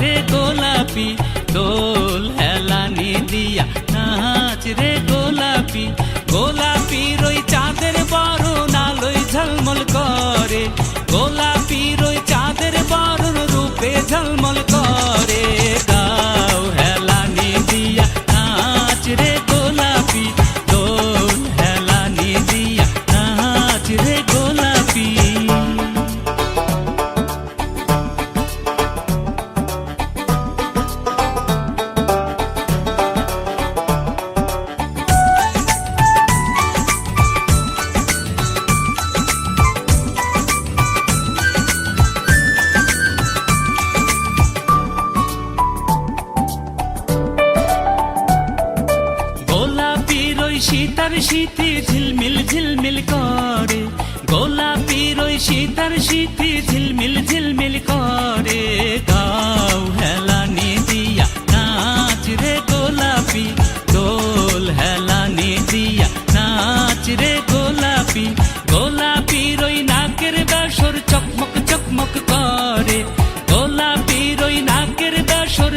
রে গোলাপি তোর শীতার শীতে ঝিলমিল ঝিলমিল করে। গোলাপির ওই শীতার শীতে ঝিলমিল ঝিলমিল করে। গাও হেলানি দিয়া নাচ রে গোলাপি। দোল হেলানি দিয়া নাচ রে গোলাপি। গোলাপির ওই নাকের বাসর চকমক চকমক করে। গোলাপির ওই নাকের বাসর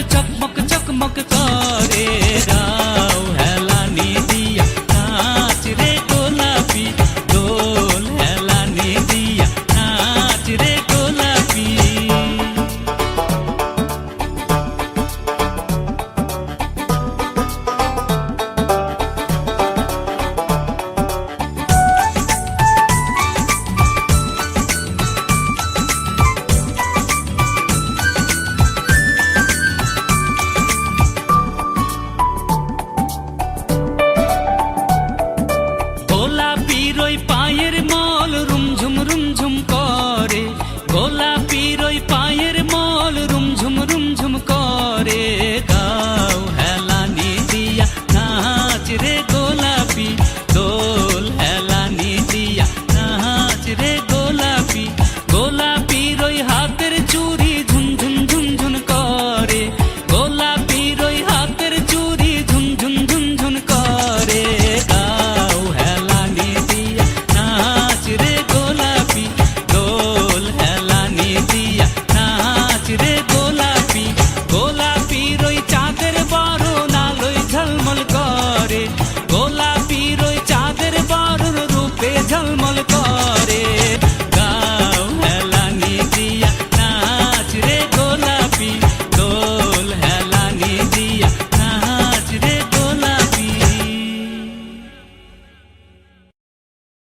গোলাপির ওই নাচ রে গোলাপি গোলাপি রই চাঁদের বরণ আলোয় ঝলমল করে। গোলাপি রই চাঁদের বরণ রূপে ঝলমল করে।